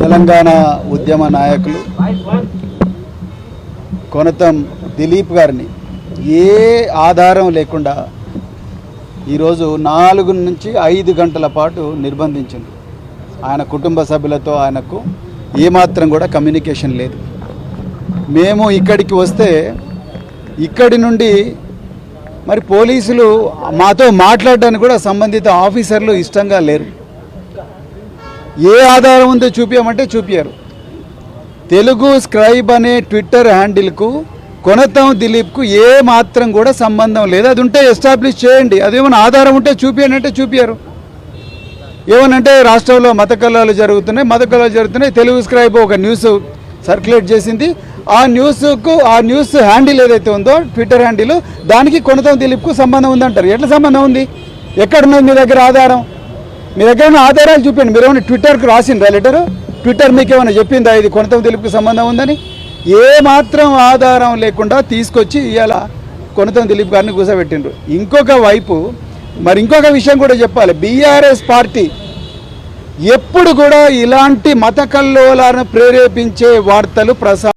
తెలంగాణ ఉద్యమ నాయకులు కొనతం దిలీప్ గారిని. ఏ ఆధారం లేకుండా ఈరోజు నాలుగు నుంచి ఐదు గంటల పాటు నిర్బంధించింది. ఆయన కుటుంబ సభ్యులతో ఆయనకు ఏమాత్రం కూడా కమ్యూనికేషన్ లేదు. మేము ఇక్కడికి వస్తే ఇక్కడి నుండి మరి పోలీసులు మాతో మాట్లాడడానికి కూడా సంబంధిత ఆఫీసర్లు ఇష్టంగా లేరు. ఏ ఆధారం ఉందో చూపించమంటే చూపించారు తెలుగు స్క్రైబ్ అనే ట్విట్టర్ హ్యాండిల్కు కొనతం దిలీప్కు ఏ మాత్రం కూడా సంబంధం లేదు. అది ఉంటే ఎస్టాబ్లిష్ చేయండి. అదేమైనా ఆధారం ఉంటే చూపించండి అంటే చూపించారు ఏమనంటే రాష్ట్రంలో మత కళాలు జరుగుతున్నాయి. మత కళాలు జరుగుతున్నాయి. తెలుగు స్క్రైబ్ ఒక న్యూస్ సర్క్యులేట్ చేసింది. ఆ న్యూస్కు ఆ న్యూస్ హ్యాండిల్ ఏదైతే ఉందో ట్విట్టర్ హ్యాండిల్ దానికి కొనతం దిలీప్కు సంబంధం ఉందంటారు. ఎట్లా సంబంధం ఉంది? ఎక్కడున్నది మీ దగ్గర ఆధారం? మీ దగ్గర ఉన్న ఆధారాలు చూపండి మీరు ఏమైనా ట్విట్టర్కి రాసిండ్రా లెటరు? ట్విట్టర్ మీకు ఏమైనా చెప్పిందా? ఇది కొనతం తెలుపుకి సంబంధం ఉందని? ఏ మాత్రం ఆధారం లేకుండా తీసుకొచ్చి ఇవాళ కొనతం దిలీప్ గారిని కూసబెట్టిండ్రు. ఇంకొక వైపు మరి ఇంకొక విషయం కూడా చెప్పాలి. బీఆర్ఎస్ పార్టీ ఎప్పుడు కూడా ఇలాంటి మత కల్లోలాలను ప్రేరేపించే వార్తలు ప్రసా